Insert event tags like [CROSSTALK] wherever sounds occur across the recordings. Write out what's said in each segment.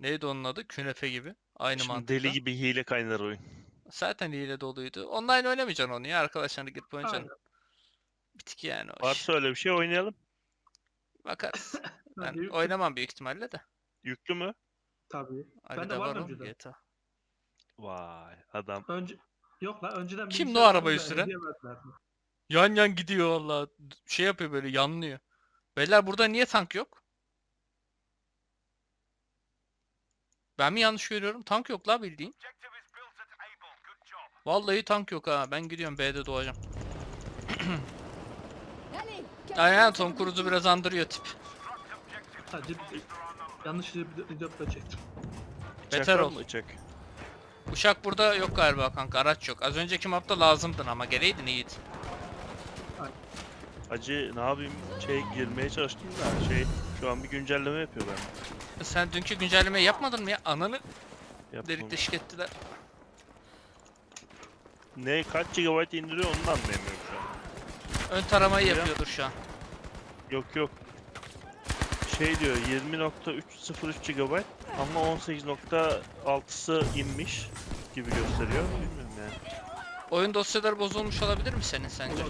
Neydi onun adı? Künefe gibi. Aynı Şimdi mantıkta. deli gibi hile kaynar oyun. Zaten hile doluydu. Online oynamayacaksın onu ya. Arkadaşlarına girip oynayacaksın. Aynen. Bitik yani o iş. Varsa öyle bir şey oynayalım. Bakarız. [LAUGHS] Ben Hadi oynamam büyük ihtimalle de. Yüklü mü? Tabii. Ali de de var var önceden. GTA. Vay adam. Önce yok lan önceden Kimdi bilgisayar o arabayı aldım da süren? hediye verdiler. Yan yan gidiyor valla. Şey yapıyor böyle yanlıyor. Beyler burada niye tank yok? Ben mi yanlış görüyorum? Tank yok la bildiğin. Vallahi tank yok ha. Ben gidiyorum B'de doğacağım. [CLEARS THROAT] Aynen Tom Cruise'u biraz andırıyor tip. Ciddi. Yanlış videoda çektim. Beter ol. mı çak? Uçak burada yok galiba kanka. Araç yok. Az önceki mapta lazımdın ama gereydin Yiğit. Acı ne yapayım? Şey girmeye çalıştım da şey şu an bir güncelleme yapıyor ben. Sen dünkü güncellemeyi yapmadın mı ya? Ananı Yapmam. delik deşik ettiler. Ne kaç GB indiriyor onu da anlayamıyorum şu an. Ön taramayı Ya. yapıyordur şu an. Yok yok. Şey diyor 20.303 GB ama 18.6'sı inmiş gibi gösteriyor. Bilmiyorum yani. Oyun dosyaları bozulmuş olabilir mi senin sence?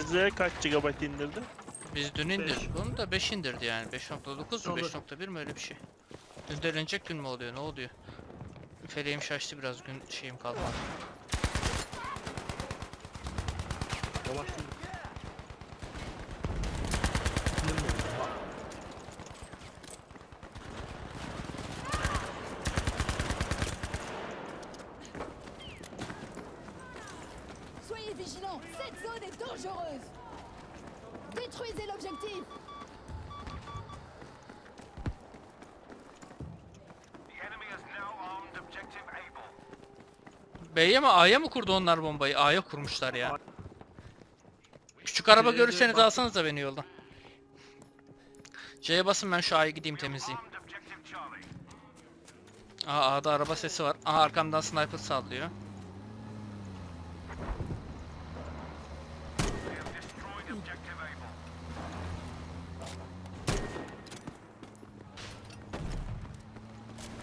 Size kaç GB indirdi? Biz dün indirdik onu da 5 indirdi yani. 5.9 mu Olur. 5.1 mi öyle bir şey. Dünden önceki gün mü oluyor ne oluyor? Feleğim şaştı biraz gün şeyim kalmadı. Bilmiyorum. soyez vigilants. Cette zone est dangereuse. Détruisez l'objectif. B'ye mi A'ya mı kurdu onlar bombayı? A'ya kurmuşlar ya. Küçük araba görürseniz alsanız da beni yoldan. C'ye basın ben şu A'yı gideyim temizleyeyim. Aa A'da araba sesi var. Aha arkamdan sniper sallıyor.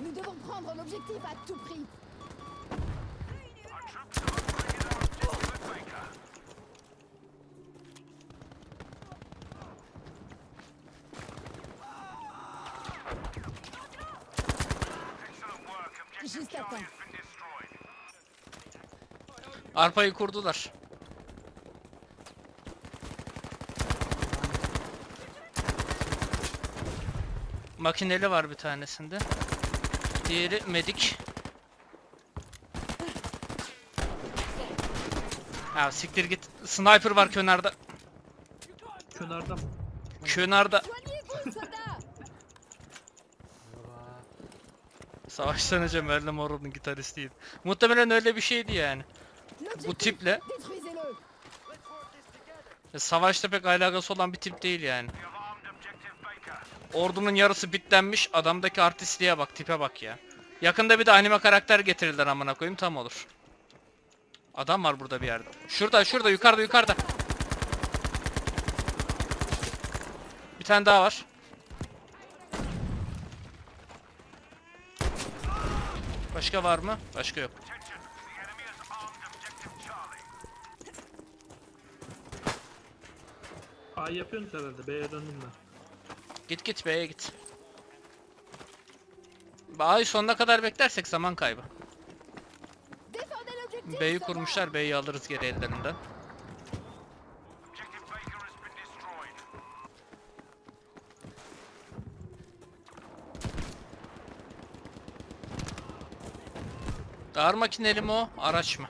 Nous devons prendre l'objectif à tout prix. Arpayı kurdular. Makineli var bir tanesinde. Diğeri medik. Ya siktir git. Sniper var kenarda. Kenarda mı? Soldats Savaştan önce Marilyn Monroe'nun gitaristiydi. Muhtemelen öyle bir şeydi yani. Détruisez-le. Ya Savaşta pek alakası olan bir tip değil yani. Ordunun yarısı bitlenmiş. Adamdaki artistliğe bak, tipe bak ya. Yakında bir de anime karakter getirirler amına koyayım tam olur. Adam var burada bir yerde. Şurada, şurada, yukarıda, yukarıda. Bir tane daha var. Başka var mı? Başka yok. A yapıyorsunuz herhalde. B'ye döndüm ben. Git git B'ye git. A'yı sonuna kadar beklersek zaman kaybı. B'yi kurmuşlar, B'yi alırız geri ellerinden. Dar makineli mi o, araç mı?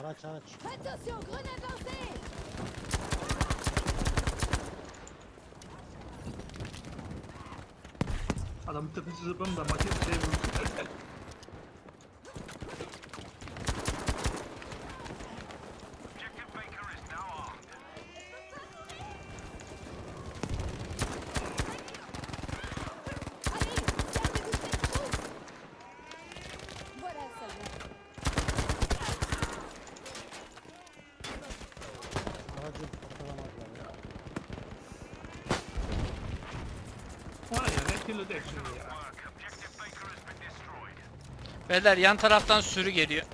Araç araç. Attention, grenade lancée Adamın tepesi zıplam da makine şey vurdu. [LAUGHS] Allez, servez-vous de cette troupe Voilà, soldat. Aracı parçalamadılar ya. Killed ya. Beyler yan taraftan sürü geliyor.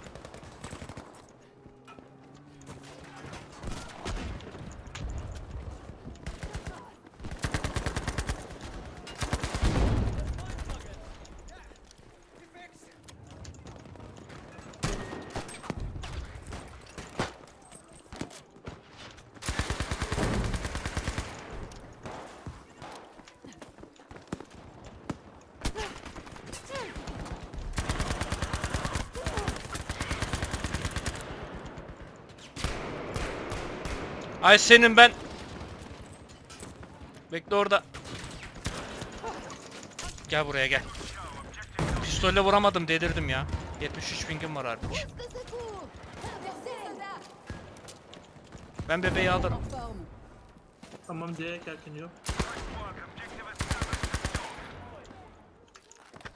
Ay senin ben. Bekle orada. Gel buraya gel. Pistolle vuramadım dedirdim ya. 73 pingim var artık. Ben bebeği alırım. Tamam C'ye kerkiniyor.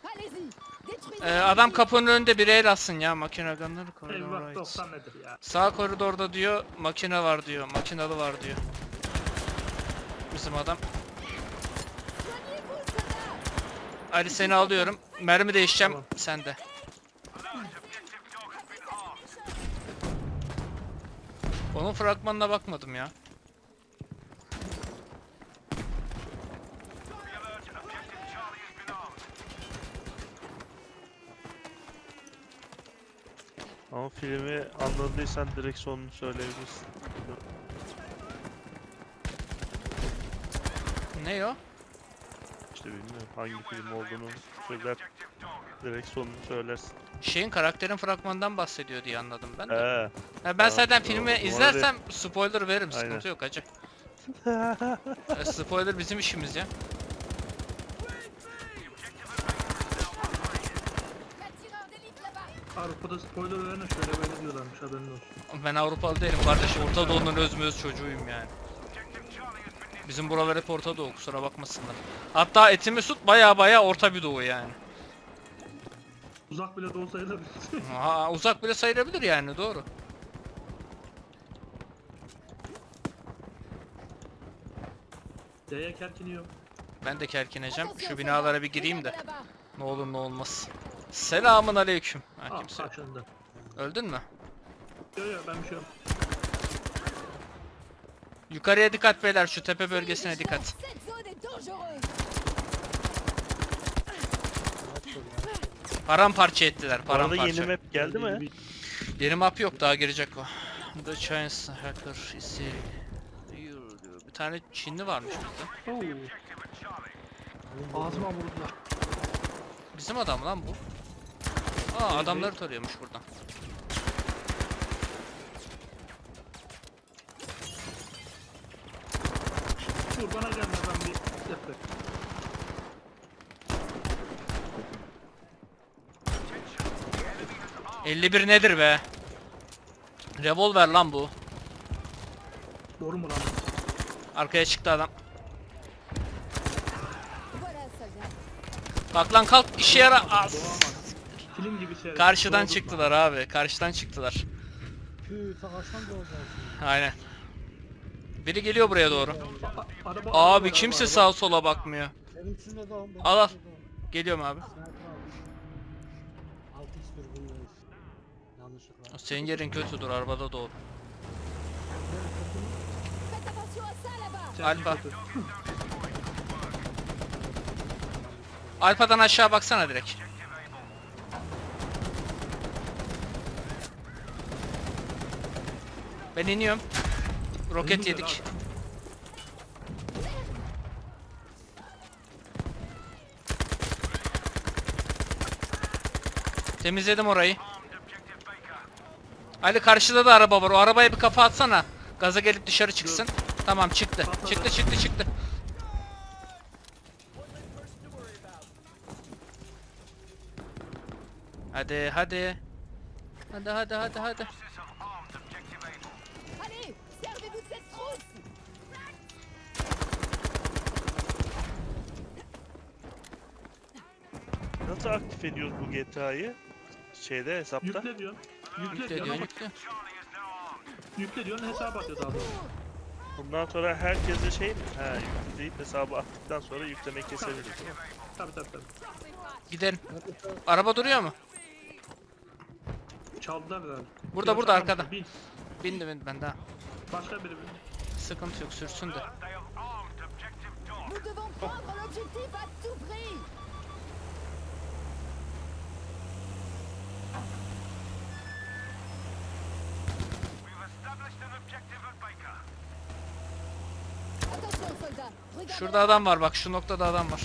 Allez-y Détruisez Ee, adam kapının önünde bir el atsın ya makine gunları corridor Eyvah right. 90 nedir ya? Sağ koridorda diyor makine var diyor. Makinalı var diyor. Bizim adam. Ali seni alıyorum. Mermi değişeceğim. Tamam. Sen de. Onun fragmanına bakmadım ya. Ama filmi anladıysan direkt sonunu söyleyebilirsin. Ne o? İşte bilmiyorum hangi film olduğunu söyler. Direkt sonunu söylersin. Şeyin karakterin fragmanından bahsediyor diye anladım ben de. He. Ha, ben tamam, zaten doğru. filmi arada- izlersem spoiler veririm. Aynen. Sıkıntı yok hacı. [LAUGHS] E, spoiler bizim işimiz ya. La tireur d'élite là-bas Avrupa'da spoiler verene şöyle böyle diyorlarmış haberin olsun. Ben Avrupalı değilim kardeş. Orta Doğu'nun özmüöz çocuğuyum yani. Bizim buralar hep Orta Doğu kusura bakmasınlar. Hatta etimi süt baya baya Orta bir Doğu yani. Uzak bile olsa sayılabilir. [LAUGHS] Ha, uzak bile sayılabilir yani doğru. C'ye kerkiniyor. Ben de kerkineceğim. Şu binalara bir gireyim de. Ne olur ne olmaz. Selamun aleyküm. Ha, Ah kimse yok. karşında. Öldün mü? Yok yok ben bir şey yok. Yukarıya dikkat beyler şu tepe bölgesine dikkat. Cette zone est dangereuse Paramparça ettiler Bu arada paramparça. yeni map geldi mi? Yeni map yok daha girecek o. The Chinese Hacker is here. Bir tane Çinli varmış burada. Oo. Ağzıma vurdular. Bizim adam lan bu. Aa adamları tarıyormuş buradan. Dur bana gelme ben bir yapayım. ...51 nedir be? Revolver lan bu. Doğru mu lan? Arkaya çıktı adam. Kalk lan kalk işe yara... As. Film gibi şey. Karşıdan Doğdurma. çıktılar abi. Karşıdan çıktılar. Tüh savaştan da. Aynen. Biri geliyor buraya doğru. A- araba, Abi araba, kimse araba. sağa sola bakmıyor. Benim doğum. Al, al. Geliyorum abi. Sniper almış. 6x dürbündeyiz. Yanlışlıkla. Senin yerin kötüdür arabada doğru. Faites attention à ça là-bas Sen Alfa. Alpa'dan aşağı baksana direkt. Ben iniyorum. Roket yedik. Temizledim orayı. Ali karşıda da araba var. O arabaya bir kafa atsana. Gaza gelip dışarı çıksın. Tamam çıktı. Çıktı çıktı çıktı. Hadi hadi. Hadi hadi hadi hadi. Nasıl aktif ediyoruz bu GTA'yı? Şeyde hesapta. Yükle diyorsun. Yükle, Yükle diyorsun diyor yükle. yükle diyorsun hesap atıyor daha doğrusu. Bundan sonra herkese şey mi? Ha yükleyip hesabı attıktan sonra yüklemeyi kesebiliriz? Tabii tabii tabii. Gidelim. Araba duruyor mu? Çaldılar herhalde. Burada, burada, arkada. Bin. Bindim bindim ben daha. Başka biri bin. Sıkıntı yok sürsün de. Nous devons prendre l'objectif à tout prix. Şurada adam var bak şu noktada adam var.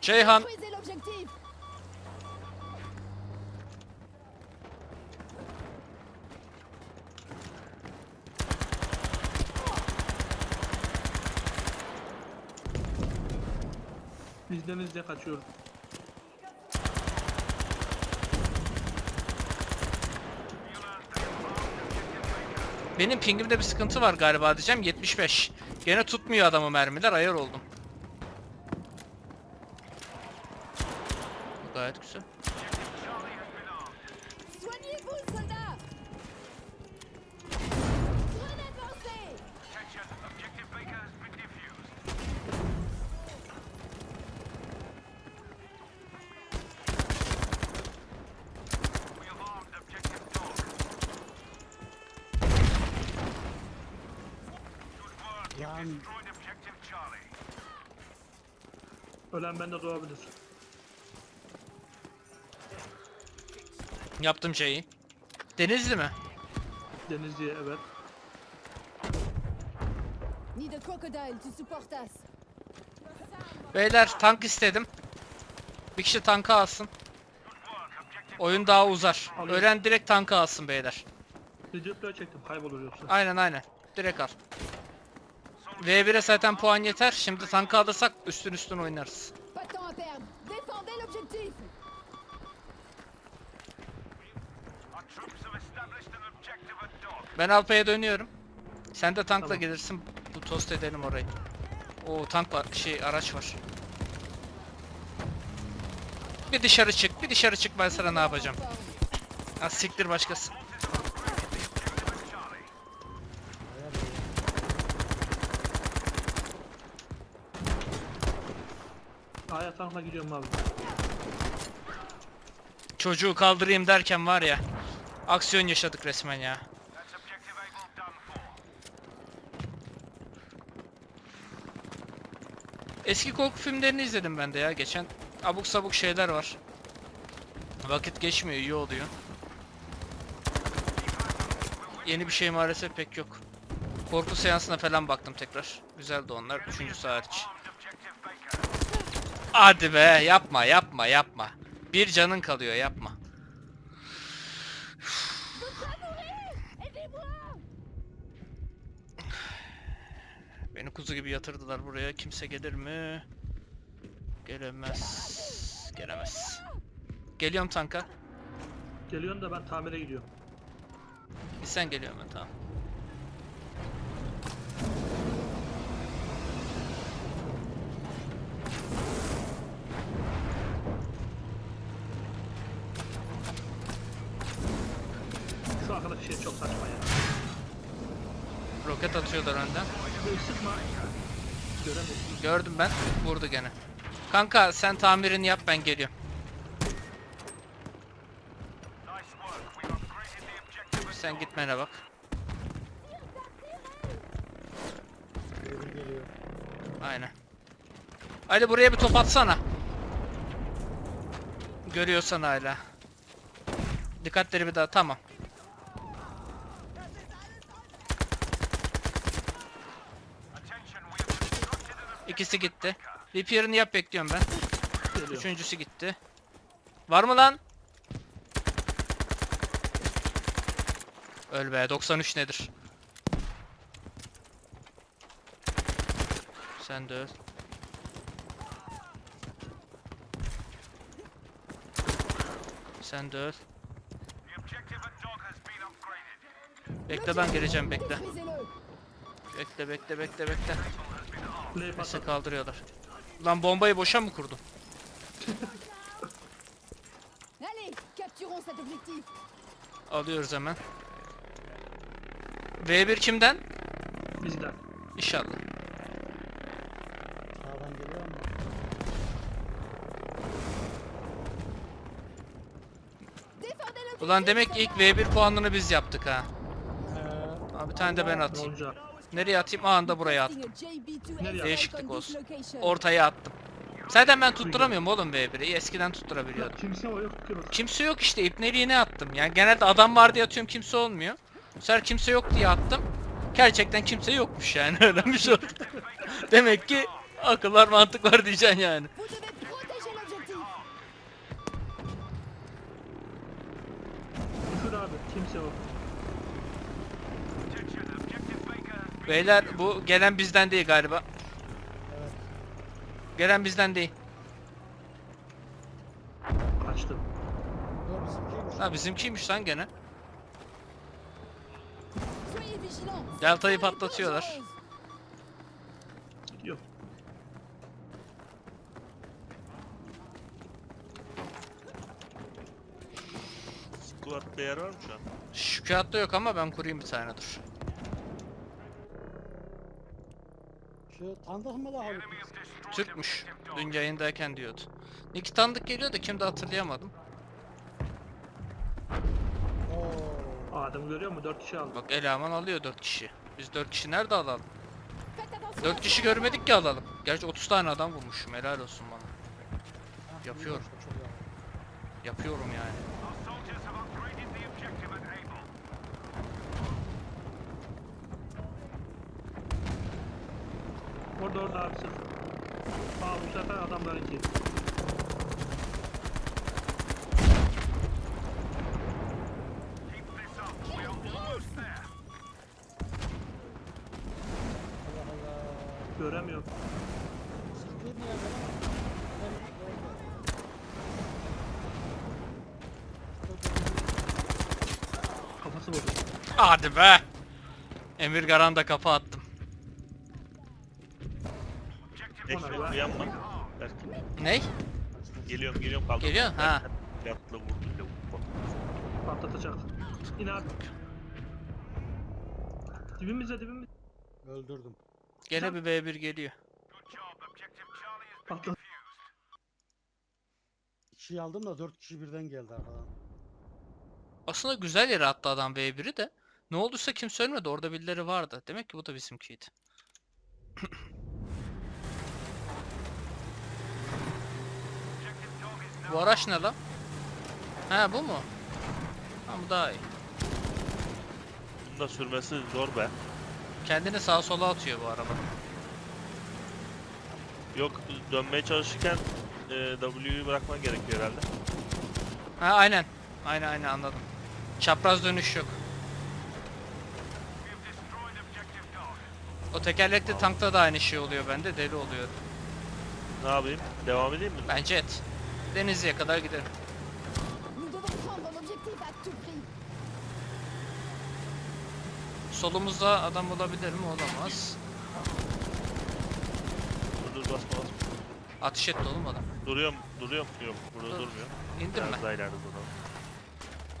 Ceyhan İzninizle kaçıyorum. benim pingimde bir sıkıntı var galiba diyeceğim 75. Gene tutmuyor adamı mermiler ayar oldum. Lan Ölen bende doğabilir. Yaptım şeyi. Denizli mi? Denizli'ye evet. Nid de crocodile, tu supportas. Beyler tank istedim. Bir kişi tankı alsın. Oyun daha uzar. Alıyorum. Ölen direkt tankı alsın beyler. Recep'le çektim kaybolur yoksa. Aynen aynen. Direkt al. V1'e zaten puan yeter. Şimdi tankı alırsak üstün üstün oynarız. Ben Alpa'ya dönüyorum. Sen de tankla Tamam. gelirsin. Bu tost edelim orayı. O tank var. Şey araç var. Bir dışarı çık. Bir dışarı çık ben sana ne yapacağım. Az siktir başkası. Tankla gidiyorum abi. Çocuğu kaldırayım derken var ya. Aksiyon yaşadık resmen ya. Eski korku filmlerini izledim ben de ya geçen. Abuk sabuk şeyler var. Vakit geçmiyor iyi oluyor. Yeni bir şey maalesef pek yok. Korku seansına falan baktım tekrar. Güzeldi onlar. Üçüncüsü hariç. Hadi be yapma yapma yapma. Bir canın kalıyor yapma. Beni kuzu gibi yatırdılar buraya. Kimse gelir mi? Gelemez. Gelemez. Geliyorum tanka. Geliyorum da ben tamire gidiyorum. Sen geliyorum ben tamam. Şu arkadaş şey çok saçma ya. Roket atıyorlar önden. Böyle sıkma. Göremiyorum. Gördüm ben. Vurdu gene. Kanka sen tamirini yap ben geliyorum. Sen gitmene bak. geliyor. Aynen. Ali buraya bir top atsana. Görüyorsan hala. Dikkatleri bir daha tamam. İkisi gitti. Repair'ını yap bekliyorum ben. Geliyorum. Üçüncüsü gitti. Var mı lan? Öl be 93 nedir? Sen de öl. Sen de öl. Bekle ben geleceğim bekle. Bekle bekle bekle bekle. Patlat. kaldırıyorlar. Lan bombayı boşa mı kurdun? Allez. Alıyoruz hemen. V1 kimden? Bizden. İnşallah. Sağdan geliyor ama. Défendez l'objectif. Ulan demek ki ilk V1 puanını biz yaptık ha. Ee, Abi bir tane de ben atayım. Yolcu. Nereye atayım? Aa da buraya attım. Nereye Değişiklik olsun. Ortaya attım. Zaten ben tutturamıyorum oğlum V1'i. Eskiden tutturabiliyordum. Kimse yok ki. Kimse yok işte ipneliğine attım. Yani genelde adam var diye atıyorum kimse olmuyor. Bu sefer kimse yok diye attım. Gerçekten kimse yokmuş yani [LAUGHS] öğrenmiş oldum. Demek ki akıl var mantık var diyeceksin yani. Düşür abi. Kimse yok. Beyler bu gelen bizden değil galiba. Evet. Gelen bizden değil. Kaçtım. Dur bizimkiymiş. Ha bizimkiymiş lan gene. Delta'yı patlatıyorlar. Gidiyor. Squad'da yer var mı şu an? Şu kağıtta yok ama ben kurayım bir tane dur. Şu tanıdık mı la Haluk? Türkmüş. Dün yayındayken diyordu. İki tanıdık geliyor da kimde hatırlayamadım. Oo. Adem görüyor mu? 4 kişi aldı. Bak eleman alıyor 4 kişi. Biz 4 kişi nerede alalım? Faites attention. 4 kişi görmedik ki alalım. Gerçi 30 tane adam bulmuşum helal olsun bana. Yapıyorum. Yapıyorum yani. Orada orada abi sırf. Aa bu sefer adamlar iki. Allah Allah. Göremiyorum. Kafası bozuk. Hadi be. Emir Garan da kafa attım. Uyanma. Belki. Ney? Geliyorum geliyorum kaldım. Geliyor, ha. Yatla vurdu lavuk. Patlatacak. İn abi. Dibimizde dibimizde. Öldürdüm. Gene bir B1 geliyor. Patlat. Kişiyi aldım da dört kişi birden geldi arkadan. Aslında güzel yere attı adam V1'i de. Ne olduysa kimse ölmedi. Orada birileri vardı. Demek ki bu da bizimkiydi. Bu araç ne lan? Ha bu mu? Ha bu daha iyi. Bunun da sürmesi zor be. Kendini sağa sola atıyor bu araba. Yok dönmeye çalışırken e, W'yu bırakman gerekiyor herhalde. Ha aynen. Aynen aynen anladım. Çapraz dönüş yok. O tekerlekli tankta da aynı şey oluyor bende. Deli oluyor. Ne yapayım? Devam edeyim mi? Bence et. Denizli'ye kadar giderim. Solumuzda adam olabilir mi? Olamaz. Dur dur basma basma. Ateş etti oğlum adam. Duruyorum duruyorum. Yok burada Dur. durmuyor. İndirme. Biraz daha ileride duralım.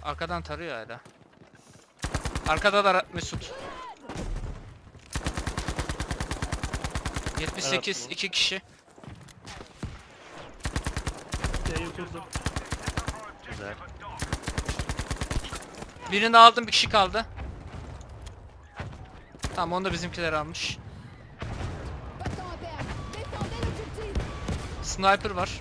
Arkadan tarıyor hala. Arkada da Mesut. 78 Evet, bu. 2 kişi. Kurdu. Güzel. Birini aldım bir kişi kaldı. Tamam onu da bizimkiler almış. Sniper var.